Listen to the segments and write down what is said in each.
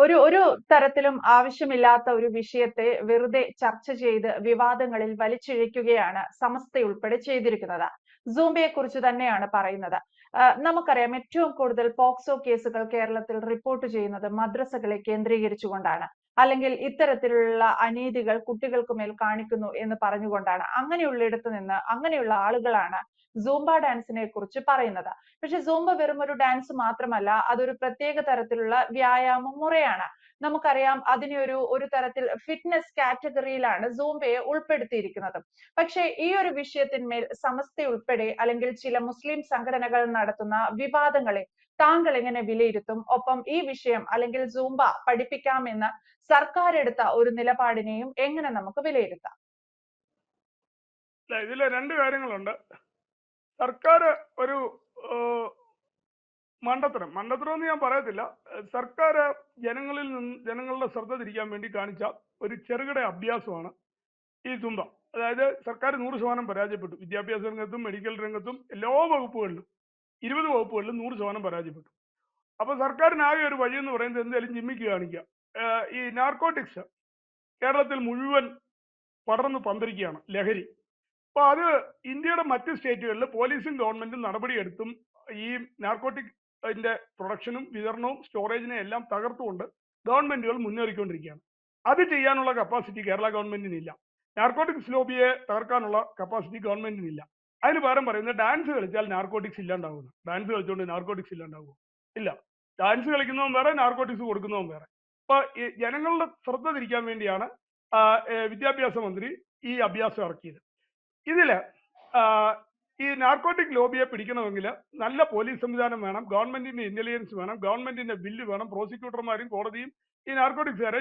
ഒരു ഒരു തരത്തിലും ആവശ്യമില്ലാത്ത ഒരു വിഷയത്തെ വെറുതെ ചർച്ച ചെയ്ത് വിവാദങ്ങളിൽ വലിച്ചിഴയ്ക്കുകയാണ് സമസ്തയുൾപ്പെടെ ചെയ്തിരിക്കുന്നത്. സൂംബയെ കുറിച്ച് തന്നെയാണ് പറയുന്നത്. നമുക്കറിയാം ഏറ്റവും കൂടുതൽ പോക്സോ കേസുകൾ കേരളത്തിൽ റിപ്പോർട്ട് ചെയ്യുന്നത് മദ്രസകളെ കേന്ദ്രീകരിച്ചുകൊണ്ടാണ്. അല്ലെങ്കിൽ ഇത്തരത്തിലുള്ള അനീതികൾ കുട്ടികൾക്ക് മേൽ കാണിക്കുന്നു എന്ന് പറഞ്ഞുകൊണ്ടാണ്. അങ്ങനെയുള്ളിടത്ത് നിന്ന് അങ്ങനെയുള്ള ആളുകളാണ് സൂംബ ഡാൻസിനെ കുറിച്ച് പറയുന്നത്. പക്ഷെ സൂംബ വെറും ഒരു ഡാൻസ് മാത്രമല്ല അതൊരു പ്രത്യേക തരത്തിലുള്ള വ്യായാമ മുറയാണ്. നമുക്കറിയാം അതിനെ ഒരു ഒരു തരത്തിൽ ഫിറ്റ്നസ് കാറ്റഗറിയിലാണ് സൂംബയെ ഉൾപ്പെടുത്തിയിരിക്കുന്നത്. പക്ഷേ ഈ ഒരു വിഷയത്തിന്മേൽ സമസ്ത ഉൾപ്പെടെ അല്ലെങ്കിൽ ചില മുസ്ലിം സംഘടനകൾ നടത്തുന്ന വിവാദങ്ങളെ താങ്കൾ എങ്ങനെ വിലയിരുത്തും? ഒപ്പം ഈ വിഷയം അല്ലെങ്കിൽ സൂംബ പഠിപ്പിക്കാമെന്ന് സർക്കാർ എടുത്ത ഒരു നിലപാടിനെയും എങ്ങനെ നമുക്ക് വിലയിരുത്താം? ഇതിൽ രണ്ട് കാര്യങ്ങളുണ്ട്. സർക്കാർ ഒരു മണ്ടത്തരം മണ്ടത്തരം. എന്ന് ഞാൻ പറയത്തില്ല. സർക്കാർ ജനങ്ങളിൽ നിന്ന് ജനങ്ങളുടെ ശ്രദ്ധ തിരിക്കാൻ വേണ്ടി കാണിച്ച ഒരു ചെറുകിട അഭ്യാസമാണ് ഈ തുമ്പ. അതായത് സർക്കാർ നൂറ് ശതമാനം പരാജയപ്പെട്ടു. വിദ്യാഭ്യാസ രംഗത്തും മെഡിക്കൽ രംഗത്തും എല്ലാ വകുപ്പുകളിലും ഇരുപത് വകുപ്പുകളിലും നൂറ് ശതമാനം പരാജയപ്പെട്ടു. അപ്പൊ സർക്കാരിനാകെ ഒരു വഴി എന്ന് പറയുന്നത് എന്തായാലും ജിമ്മിക്ക് കാണിക്കുക ഈ നാർക്കോട്ടിക്സ് കേരളത്തിൽ മുഴുവൻ പടർന്ന് പന്തിരിക്കുകയാണ് ലഹരി. അപ്പൊ അത് ഇന്ത്യയുടെ മറ്റ് സ്റ്റേറ്റുകളിൽ പോലീസും ഗവൺമെന്റും നടപടിയെടുത്തും ഈ നാർക്കോട്ടിക് അതിന്റെ പ്രൊഡക്ഷനും വിതരണവും സ്റ്റോറേജിനെ എല്ലാം തകർത്തുകൊണ്ട് ഗവൺമെന്റുകൾ മുന്നേറിക്കൊണ്ടിരിക്കുകയാണ്. അത് ചെയ്യാനുള്ള കപ്പാസിറ്റി കേരള ഗവൺമെന്റിനില്ല. നാർക്കോട്ടിക്സ് ലോബിയെ തകർക്കാനുള്ള കപ്പാസിറ്റി ഗവൺമെന്റിനില്ല. അതിന് പകരം പറയുന്നത് ഡാൻസ് കളിച്ചാൽ നാർക്കോട്ടിക്സ് ഇല്ലാണ്ടാവുന്നു. ഡാൻസ് കളിച്ചുകൊണ്ട് നാർക്കോട്ടിക്സ് ഇല്ലാണ്ടാവുമോ ഇല്ല. ഡാൻസ് കളിക്കുന്നവൻ വേറെ നാർക്കോട്ടിക്സ് കൊടുക്കുന്നവൻ വേറെ. അപ്പൊ ജനങ്ങളുടെ ശ്രദ്ധ തിരിക്കാൻ വേണ്ടിയാണ് വിദ്യാഭ്യാസ മന്ത്രി ഈ അഭ്യാസം ഇറക്കിയത്. ഇതിൽ ഈ നാർക്കോട്ടിക് ലോബിയെ പിടിക്കണമെങ്കിൽ നല്ല പോലീസ് സംവിധാനം വേണം ഗവൺമെന്റിന്റെ ഇന്റലിജൻസ് വേണം ഗവൺമെന്റിന്റെ ബില്ല് വേണം പ്രോസിക്യൂട്ടർമാരും കോടതിയും ഈ നാർക്കോട്ടിക്സുകാരെ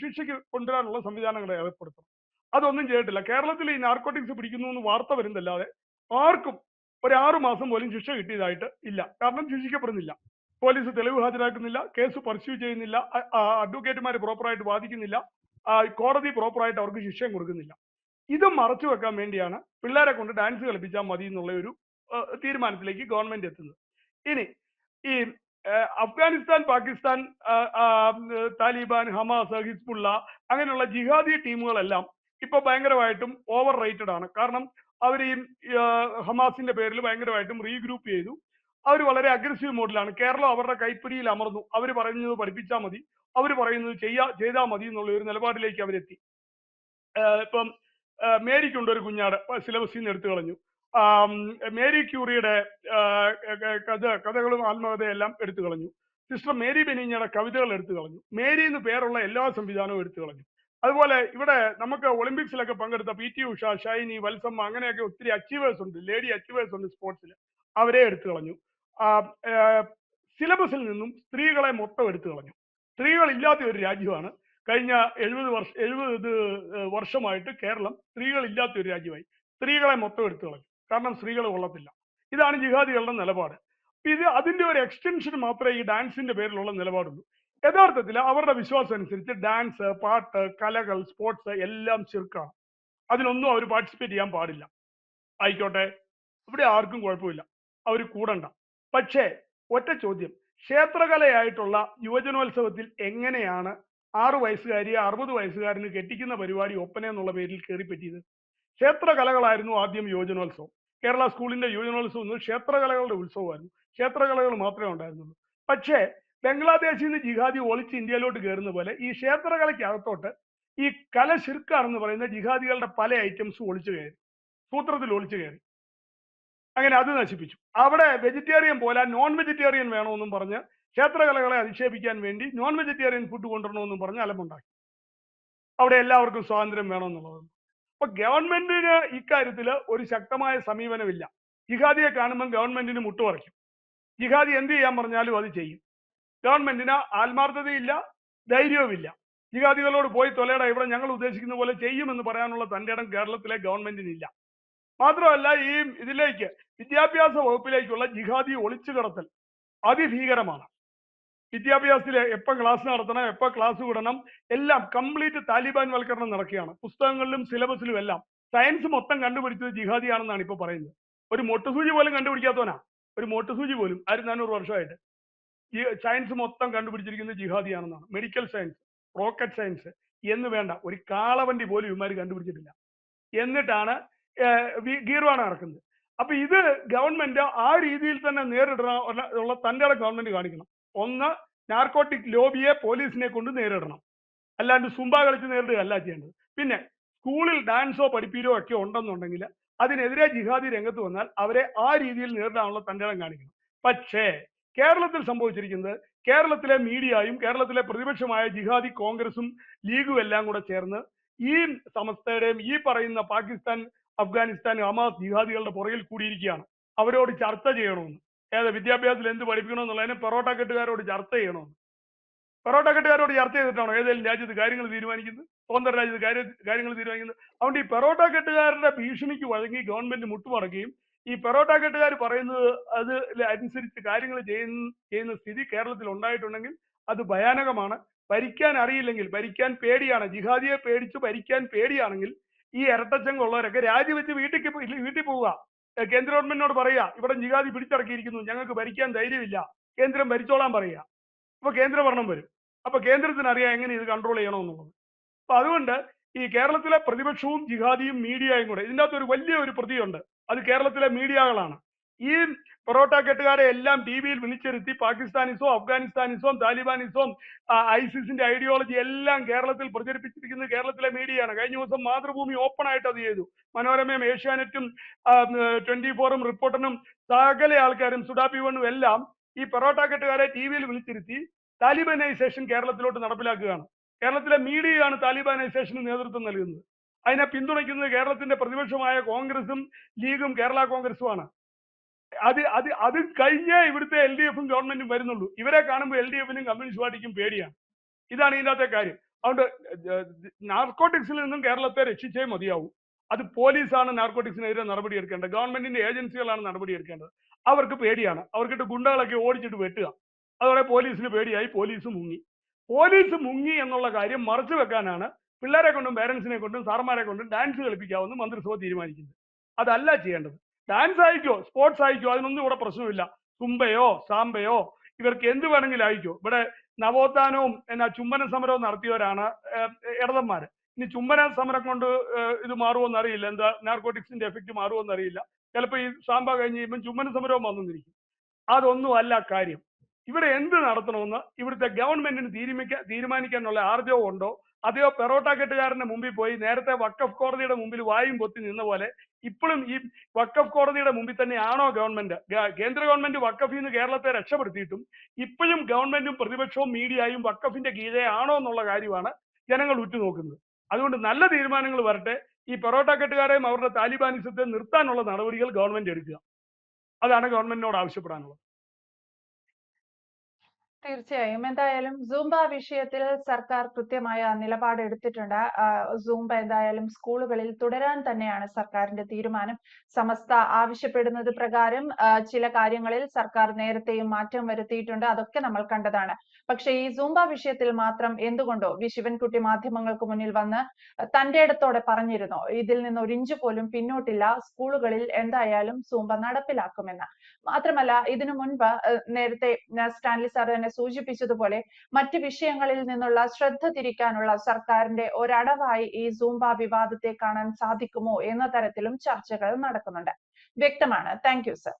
ശിക്ഷയ്ക്ക് കൊണ്ടുവരാനുള്ള സംവിധാനങ്ങളെ ഏർപ്പെടുത്തണം. അതൊന്നും ചെയ്തിട്ടില്ല. കേരളത്തിൽ ഈ നാർക്കോട്ടിക്സ് പിടിക്കുന്നു എന്ന് വാർത്ത വരുന്നതല്ലാതെ ആർക്കും ഒരു ആറു മാസം പോലും ശിക്ഷ കിട്ടിയതായിട്ട് ഇല്ല. കാരണം ശിക്ഷിക്കപ്പെടുന്നില്ല. പോലീസ് തെളിവ് ഹാജരാക്കുന്നില്ല കേസ് പർസ്യൂ ചെയ്യുന്നില്ല അഡ്വക്കേറ്റുമാർ പ്രോപ്പറായിട്ട് വാദിക്കുന്നില്ല കോടതി പ്രോപ്പറായിട്ട് അവർക്ക് ശിക്ഷയും കൊടുക്കുന്നില്ല. ഇത് മറച്ചു വെക്കാൻ വേണ്ടിയാണ് പിള്ളേരെ കൊണ്ട് ഡാൻസ് കളിപ്പിച്ചാൽ മതി എന്നുള്ള ഒരു തീരുമാനത്തിലേക്ക് ഗവൺമെന്റ് എത്തുന്നത്. ഇനി ഈ അഫ്ഗാനിസ്ഥാൻ പാകിസ്ഥാൻ താലിബാൻ ഹമാസ് ഹിസ്ബുള്ള അങ്ങനെയുള്ള ജിഹാദി ടീമുകളെല്ലാം ഇപ്പൊ ഭയങ്കരമായിട്ടും ഓവർ റേറ്റഡ് ആണ്. കാരണം അവർ ഈ ഹമാസിന്റെ പേരിൽ ഭയങ്കരമായിട്ടും റീഗ്രൂപ്പ് ചെയ്തു. അവർ വളരെ അഗ്രസീവ് മോഡിലാണ് കേരളം അവരുടെ കൈപ്പിടിയിൽ അമർന്നു. അവർ പറയുന്നത് പഠിപ്പിച്ചാൽ മതി. അവർ പറയുന്നത് ചെയ്യാ ചെയ്താൽ മതി എന്നുള്ള ഒരു നിലപാടിലേക്ക് അവരെത്തി. ഇപ്പം മേരിക്കുണ്ട് ഒരു കുഞ്ഞാട് സിലബസിൽ നിന്ന് എടുത്തു കളഞ്ഞു. മേരി ക്യൂറിയുടെ കഥ കഥകളും ആത്മകഥയെല്ലാം എടുത്തു കളഞ്ഞു. സിസ്റ്റർ മേരി ബെനിഞ്ഞയുടെ കവിതകൾ എടുത്തു കളഞ്ഞു. മേരി എന്ന് പേരുള്ള എല്ലാ സംവിധാനവും എടുത്തു കളഞ്ഞു. അതുപോലെ ഇവിടെ നമുക്ക് ഒളിമ്പിക്സിലൊക്കെ പങ്കെടുത്ത പി ടി ഉഷ ഷൈനി വത്സമ്മ അങ്ങനെയൊക്കെ ഒത്തിരി അച്ചീവേഴ്സ് ഉണ്ട്. ലേഡി അച്ചീവേഴ്സ് ഉണ്ട് സ്പോർട്സിൽ അവരെ എടുത്തു കളഞ്ഞു. സിലബസിൽ നിന്നും സ്ത്രീകളെ മൊത്തം എടുത്തു കളഞ്ഞു. സ്ത്രീകൾ ഇല്ലാത്ത ഒരു രാജ്യമാണ് കഴിഞ്ഞ എഴുപത് വർഷം എഴുപത് വർഷമായിട്ട് കേരളം സ്ത്രീകൾ ഇല്ലാത്ത ഒരു രാജ്യമായി. സ്ത്രീകളെ മൊത്തം എടുത്തു കളഞ്ഞു. കാരണം സ്ത്രീകൾ കൊള്ളത്തില്ല. ഇതാണ് ജിഹാദികളുടെ നിലപാട്. ഇത് അതിന്റെ ഒരു എക്സ്റ്റൻഷൻ മാത്രമേ ഈ ഡാൻസിന്റെ പേരിലുള്ള നിലപാടുള്ളൂ. യഥാർത്ഥത്തിൽ അവരുടെ വിശ്വാസം അനുസരിച്ച് ഡാൻസ് പാട്ട് കലകൾ സ്പോർട്സ് എല്ലാം ചെറുക്കാണ്. അതിനൊന്നും അവർ പാർട്ടിസിപ്പേറ്റ് ചെയ്യാൻ പാടില്ല. ആയിക്കോട്ടെ. ഇവിടെ ആർക്കും കുഴപ്പമില്ല. അവർ കൂടണ്ട. പക്ഷേ ഒറ്റ ചോദ്യം. ക്ഷേത്രകലയായിട്ടുള്ള യുവജനോത്സവത്തിൽ എങ്ങനെയാണ് ആറു വയസ്സുകാരിയെ അറുപത് വയസ്സുകാരന് കെട്ടിക്കുന്ന പരിപാടി ഒപ്പന എന്നുള്ള പേരിൽ കയറിപ്പറ്റിയത്. ക്ഷേത്രകലകളായിരുന്നു ആദ്യം യുവജനോത്സവം. കേരള സ്കൂളിന്റെ യുവജനോത്സവം എന്നത് ക്ഷേത്രകലകളുടെ ഉത്സവമായിരുന്നു. ക്ഷേത്രകലകൾ മാത്രമേ ഉണ്ടായിരുന്നുള്ളൂ. പക്ഷേ ബംഗ്ലാദേശിൽ നിന്ന് ജിഹാദി ഒളിച്ച് ഇന്ത്യയിലോട്ട് കയറുന്ന പോലെ ഈ ക്ഷേത്രകലയ്ക്കകത്തോട്ട് ഈ കല ശിർക്കാർ എന്ന് പറയുന്ന ജിഹാദികളുടെ പല ഐറ്റംസും ഒളിച്ചു കയറി. സൂത്രത്തിൽ ഒളിച്ചു കയറി. അങ്ങനെ അത് നശിപ്പിച്ചു. അവിടെ വെജിറ്റേറിയൻ പോലെ നോൺ വെജിറ്റേറിയൻ വേണമെന്നും പറഞ്ഞ് ക്ഷേത്രകലകളെ അധിക്ഷേപിക്കാൻ വേണ്ടി നോൺ വെജിറ്റേറിയൻ ഫുഡ് കൊണ്ടുവരണമെന്നും പറഞ്ഞ് അലമുണ്ടാക്കി അവിടെ എല്ലാവർക്കും സ്വാതന്ത്ര്യം വേണമെന്നുള്ളത്. അപ്പൊ ഗവൺമെന്റിന് ഇക്കാര്യത്തിൽ ഒരു ശക്തമായ സമീപനമില്ല. ജിഹാദിയെ കാണുമ്പോൾ ഗവൺമെന്റിന് മുട്ടുപറയ്ക്കും ജിഹാദി എന്ത് ചെയ്യാൻ പറഞ്ഞാലും അത് ചെയ്യും. ഗവൺമെന്റിന് ആത്മാർത്ഥതയില്ല ധൈര്യവുമില്ല. ജിഹാദികളോട് പോയി തൊലയുടെ ഇവിടെ ഞങ്ങൾ ഉദ്ദേശിക്കുന്ന പോലെ ചെയ്യുമെന്ന് പറയാനുള്ള തന്റെ ഇടം കേരളത്തിലെ ഗവൺമെന്റിനില്ല. മാത്രമല്ല ഈ ഇതിലേക്ക് വിദ്യാഭ്യാസ വകുപ്പിലേക്കുള്ള ജിഹാദി ഒളിച്ചു കടത്തൽ അതിഭീകരമാണ്. വിദ്യാഭ്യാസത്തിൽ എപ്പോൾ ക്ലാസ് നടത്തണം എപ്പോൾ ക്ലാസ് വിടണം എല്ലാം കംപ്ലീറ്റ് താലിബാൻ വൽക്കരണം നടക്കുകയാണ്. പുസ്തകങ്ങളിലും സിലബസിലും എല്ലാം. സയൻസ് മൊത്തം കണ്ടുപിടിച്ചത് ജിഹാദിയാണെന്നാണ് ഇപ്പൊ പറയുന്നത്. ഒരു മൊട്ടുസൂചി പോലും കണ്ടുപിടിക്കാത്തവനാ. ഒരു മൊട്ടുസൂചി പോലും ആയിരത്തി നാനൂറ് വർഷമായിട്ട്. ഈ സയൻസ് മൊത്തം കണ്ടുപിടിച്ചിരിക്കുന്നത് ജിഹാദിയാണെന്നാണ്. മെഡിക്കൽ സയൻസ് റോക്കറ്റ് സയൻസ് എന്ന് വേണ്ട ഒരു കാളവണ്ടി പോലും ഇവന്മാർ കണ്ടുപിടിച്ചിട്ടില്ല. എന്നിട്ടാണ് ഗീർവാണ് നടക്കുന്നത് അപ്പൊ ഇത് ഗവൺമെന്റ് ആ രീതിയിൽ തന്നെ നേരിടണം ഉള്ള- തന്റെ ഗവൺമെന്റ് കാണിക്കണം. ഒന്ന് നാർക്കോട്ടിക് ലോബിയെ പോലീസിനെ കൊണ്ട് നേരിടണം. അല്ലാണ്ട് സുംബ കളിച്ച് നേരിടുകയല്ല ചെയ്യേണ്ടത്. പിന്നെ സ്കൂളിൽ ഡാൻസോ പഠിപ്പീരോ ഒക്കെ ഉണ്ടെന്നുണ്ടെങ്കിൽ അതിനെതിരെ ജിഹാദി രംഗത്ത് വന്നാൽ അവരെ ആ രീതിയിൽ നേരിടാനുള്ള തന്റെ കാണിക്കണം. പക്ഷേ കേരളത്തിൽ സംഭവിച്ചിരിക്കുന്നത് കേരളത്തിലെ മീഡിയയും കേരളത്തിലെ പ്രതിപക്ഷമായ ജിഹാദി കോൺഗ്രസും ലീഗും എല്ലാം കൂടെ ചേർന്ന് ഈ സമസ്തയുടെയും ഈ പറയുന്ന പാകിസ്ഥാൻ അഫ്ഗാനിസ്ഥാൻ ഹമാസ് ജിഹാദികളുടെ പുറകിൽ കൂടിയിരിക്കുകയാണ്. അവരോട് ചർച്ച ചെയ്യണമെന്ന്. ഏത് വിദ്യാഭ്യാസത്തിൽ എന്ത് പഠിപ്പിക്കണമെന്നുള്ളതിന് പെറോട്ട കെട്ടുകാരോട് ചർച്ച ചെയ്യണോ? പെറോട്ട കെട്ടുകാരോട് ചർച്ച ചെയ്തിട്ടാണോ ഏതെങ്കിലും രാജ്യത്ത് കാര്യങ്ങൾ തീരുമാനിക്കുന്നത്? സ്വന്തം രാജ്യത്ത് കാര്യ കാര്യങ്ങൾ തീരുമാനിക്കുന്നത്? അതുകൊണ്ട് ഈ പെറോട്ട കെട്ടുകാരുടെ ഭീഷണിക്ക് വഴങ്ങി ഗവൺമെന്റ് മുട്ടുമടക്കുകയും ഈ പെറോട്ട കെട്ടുകാർ പറയുന്നത് അത് അനുസരിച്ച് കാര്യങ്ങൾ ചെയ്യുന്ന ചെയ്യുന്ന സ്ഥിതി കേരളത്തിൽ ഉണ്ടായിട്ടുണ്ടെങ്കിൽ അത് ഭയാനകമാണ്. ഭരിക്കാൻ അറിയില്ലെങ്കിൽ ഭരിക്കാൻ പേടിയാണ്. ജിഹാദിയെ പേടിച്ച് ഭരിക്കാൻ പേടിയാണെങ്കിൽ ഈ ഇരട്ടച്ചങ്കുള്ളവരൊക്കെ രാജിവെച്ച് വീട്ടിൽ വീട്ടിൽ പോവുക. കേന്ദ്ര ഗവൺമെന്റിനോട് പറയുക ഇവിടെ ജിഹാദി പിടിച്ചടക്കിയിരിക്കുന്നു ഞങ്ങൾക്ക് ഭരിക്കാൻ ധൈര്യമില്ല കേന്ദ്രം ഭരിച്ചോളാൻ പറയുക അപ്പൊ കേന്ദ്ര ഭരണം വരും. അപ്പൊ കേന്ദ്രത്തിന് അറിയാം എങ്ങനെ ഇത് കൺട്രോൾ ചെയ്യണമെന്നുള്ളത്. അപ്പൊ അതുകൊണ്ട് ഈ കേരളത്തിലെ പ്രതിപക്ഷവും ജിഹാദിയും മീഡിയയും കൂടെ ഇതിന്റെ അകത്ത് ഒരു വലിയ ഒരു പ്രതിയുണ്ട്. അത് കേരളത്തിലെ മീഡിയകളാണ്. ഈ പൊറോട്ട കെട്ടുകാരെ എല്ലാം ടി വിയിൽ വിളിച്ചിരുത്തി പാകിസ്ഥാനിസോ അഫ്ഗാനിസ്ഥാനിസോ താലിബാനിസോ ഐസിസിന്റെ ഐഡിയോളജി എല്ലാം കേരളത്തിൽ പ്രചരിപ്പിച്ചിരിക്കുന്നത് കേരളത്തിലെ മീഡിയയാണ്. കഴിഞ്ഞ ദിവസം മാതൃഭൂമി ഓപ്പൺ ആയിട്ട് അത് ചെയ്തു. മനോരമയും ഏഷ്യാനെറ്റും ട്വന്റി ഫോറും റിപ്പോർട്ടറും സകല ആൾക്കാരും സുഡാപി വണ്ണും എല്ലാം ഈ പൊറോട്ട കെട്ടുകാരെ ടി വിയിൽ വിളിച്ചിരുത്തി താലിബാനൈസേഷൻ കേരളത്തിലോട്ട് നടപ്പിലാക്കുകയാണ്. കേരളത്തിലെ മീഡിയയാണ് താലിബാനൈസേഷന് നേതൃത്വം നൽകുന്നത്. അതിനെ പിന്തുണയ്ക്കുന്നത് കേരളത്തിന്റെ പ്രതിപക്ഷമായ കോൺഗ്രസും ലീഗും കേരള കോൺഗ്രസുമാണ് അത് അത് അത് കഴിഞ്ഞേ ഇവിടുത്തെ എൽ ഡി എഫും ഗവൺമെന്റും വരുന്നുള്ളൂ. ഇവരെ കാണുമ്പോൾ എൽ ഡി എഫിനും കമ്മ്യൂണിസ്റ്റ് പാർട്ടിക്കും പേടിയാണ്. ഇതാണ് ഇതിനകത്തെ കാര്യം. അതുകൊണ്ട് നാർക്കോട്ടിക്സിൽ നിന്നും കേരളത്തെ രക്ഷിച്ചേ മതിയാവൂ. അത് പോലീസാണ് നാർക്കോട്ടിക്സിനെതിരെ നടപടി എടുക്കേണ്ടത് ഗവൺമെന്റിന്റെ ഏജൻസികളാണ് നടപടി എടുക്കേണ്ടത് അവർക്ക് പേടിയാണ്. അവർക്കിട്ട് ഗുണ്ടകളൊക്കെ ഓടിച്ചിട്ട് വെട്ടുക. അതോടെ പോലീസിന് പേടിയായി പോലീസ് മുങ്ങി. പോലീസ് മുങ്ങി എന്നുള്ള കാര്യം മറച്ചു വെക്കാനാണ് പിള്ളേരെ കൊണ്ടും പേരൻസിനെ കൊണ്ടും സാർമാരെ കൊണ്ടും ഡാൻസ് കളിപ്പിക്കാവുന്ന മന്ത്രിസഭ തീരുമാനിക്കുന്നത്. അതല്ല ചെയ്യേണ്ടത്. ഡാൻസ് ആയിക്കോ സ്പോർട്സ് ആയിക്കോ അതിനൊന്നും ഇവിടെ പ്രശ്നമില്ല. തുമ്പയോ സാമ്പയോ ഇവർക്ക് എന്ത് വേണമെങ്കിലും ആയിക്കോ ഇവിടെ നവോത്ഥാനവും എന്നാ ചുംബന സമരവും നടത്തിയവരാണ് ഇടതന്മാര്. ഇനി ചുംബന സമരം കൊണ്ട് ഇത് മാറുമോ അറിയില്ല. എന്താ നാർക്കോട്ടിക്സിന്റെ എഫക്ട് മാറുമോ അറിയില്ല. ചിലപ്പോൾ ഈ സാമ്പ കഴിഞ്ഞ് കഴിയുമ്പോൾ ചുംബന സമരവും വന്നിരിക്കും അതൊന്നും അല്ല കാര്യം. ഇവിടെ എന്ത് നടത്തണമെന്ന് ഇവിടുത്തെ ഗവൺമെന്റിന് തീരുമാനിക്കാനുള്ള ആർജവം ഉണ്ടോ? അതെയോ പെറോട്ട കെട്ടുകാരന്റെ മുമ്പിൽ പോയി നേരത്തെ വക്കഫ് കോടതിയുടെ മുമ്പിൽ വായും പൊത്തി നിന്ന പോലെ ഇപ്പോഴും ഈ വക്കഫ് കോടതിയുടെ മുമ്പിൽ തന്നെയാണോ ഗവൺമെന്റ്? കേന്ദ്ര ഗവൺമെന്റ് വക്കഫിൽ നിന്ന് കേരളത്തെ രക്ഷപ്പെടുത്തിയിട്ടും ഇപ്പോഴും ഗവൺമെന്റും പ്രതിപക്ഷവും മീഡിയയും വക്കഫിന്റെ ഗീതയാണോ എന്നുള്ള കാര്യമാണ് ജനങ്ങൾ ഉറ്റുനോക്കുന്നത്. അതുകൊണ്ട് നല്ല തീരുമാനങ്ങൾ വരട്ടെ. ഈ പെറോട്ട കെട്ടുകാരെയും അവരുടെ താലിബാനിസത്തെ നിർത്താനുള്ള നടപടികൾ ഗവൺമെന്റ് എടുക്കുക. അതാണ് ഗവൺമെന്റിനോട് ആവശ്യപ്പെടാനുള്ളത്. തീർച്ചയായും. എന്തായാലും സൂംബ വിഷയത്തിൽ സർക്കാർ കൃത്യമായ നിലപാട് എടുത്തിട്ടുണ്ട്. സൂംബ എന്തായാലും സ്കൂളുകളിൽ തുടരാൻ തന്നെയാണ് സർക്കാരിന്റെ തീരുമാനം. സമസ്ത ആവശ്യപ്പെടുന്നത് പ്രകാരം ചില കാര്യങ്ങളിൽ സർക്കാർ നേരത്തെയും മാറ്റം വരുത്തിയിട്ടുണ്ട്. അതൊക്കെ നമ്മൾ കണ്ടതാണ്. പക്ഷേ ഈ സൂംബ വിഷയത്തിൽ മാത്രം എന്തുകൊണ്ടോ വി ശിവൻകുട്ടി മാധ്യമങ്ങൾക്ക് മുന്നിൽ വന്ന് തന്റെ ഇടത്തോടെ പറഞ്ഞിരുന്നു. ഇതിൽ നിന്ന് ഒരു ഇഞ്ച് പോലും പിന്നോട്ടില്ല. സ്കൂളുകളിൽ എന്തായാലും സൂംബ നടപ്പിലാക്കുമെന്ന്. മാത്രമല്ല ഇതിനു മുൻപ് നേരത്തെ സ്റ്റാൻലി സാർ തന്നെ സൂചിപ്പിച്ചതുപോലെ മറ്റ് വിഷയങ്ങളിൽ നിന്നുള്ള ശ്രദ്ധ തിരിക്കാനുള്ള സർക്കാരിന്റെ ഒരടവായി ഈ സൂംബ വിവാദത്തെ കാണാൻ സാധിക്കുമോ എന്ന തരത്തിലും ചർച്ചകൾ നടക്കുന്നുണ്ട്. വ്യക്തമാണ്. Thank sir.